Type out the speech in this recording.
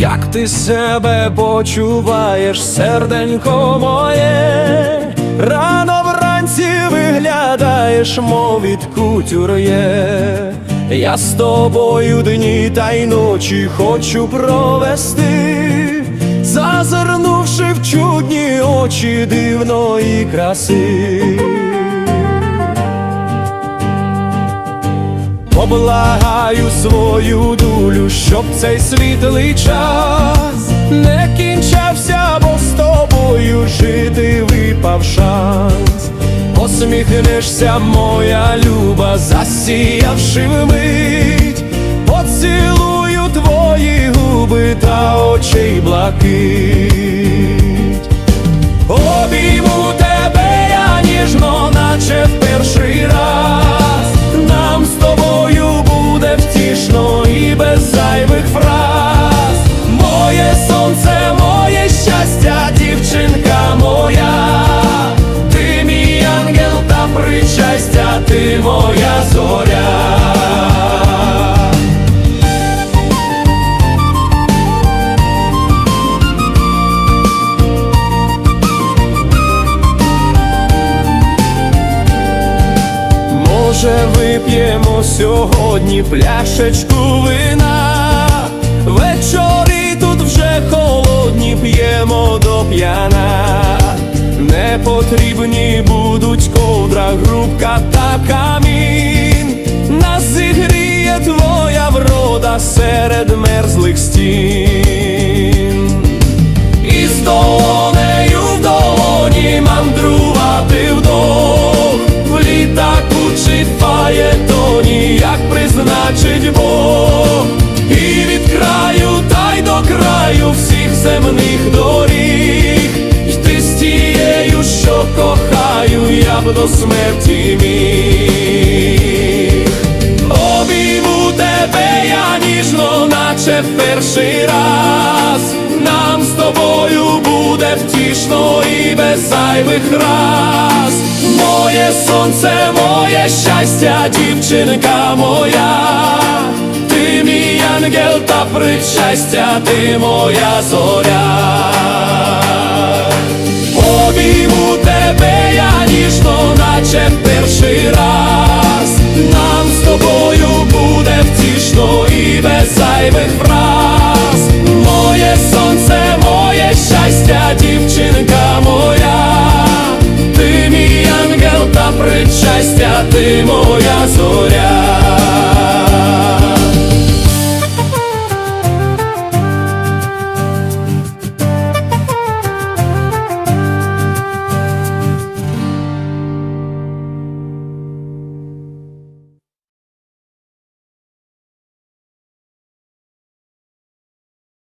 Як ти себе почуваєш, серденько моє, рано вранці виглядаєш, мов від кутюр'є. Я з тобою дні та й ночі хочу провести, зазирнувши в чудні очі дивної краси. Облагаю свою долю, щоб цей світлий час не кінчався, бо з тобою жити випав шанс. Посміхнешся, моя люба, засіявши вмить, поцілую твої губи та очей блакить. Причастя, ти моя зоря. Може, вип'ємо сьогодні пляшечку вина. Вечори тут вже холодні, п'ємо до п'яна. Не потрібні будуть ковдра, грубка та камін. Нас зігріє твоя врода серед мерзлих стін. До смерті міг Обійму тебе я ніжно, наче в перший раз. Нам з тобою буде втішно і без зайвих раз. Моє сонце, моє щастя, дівчинка моя. Ти мій ангел та причастя, ти моя зоря. побачим перший раз, нам з тобою буде втішно і без зайвих.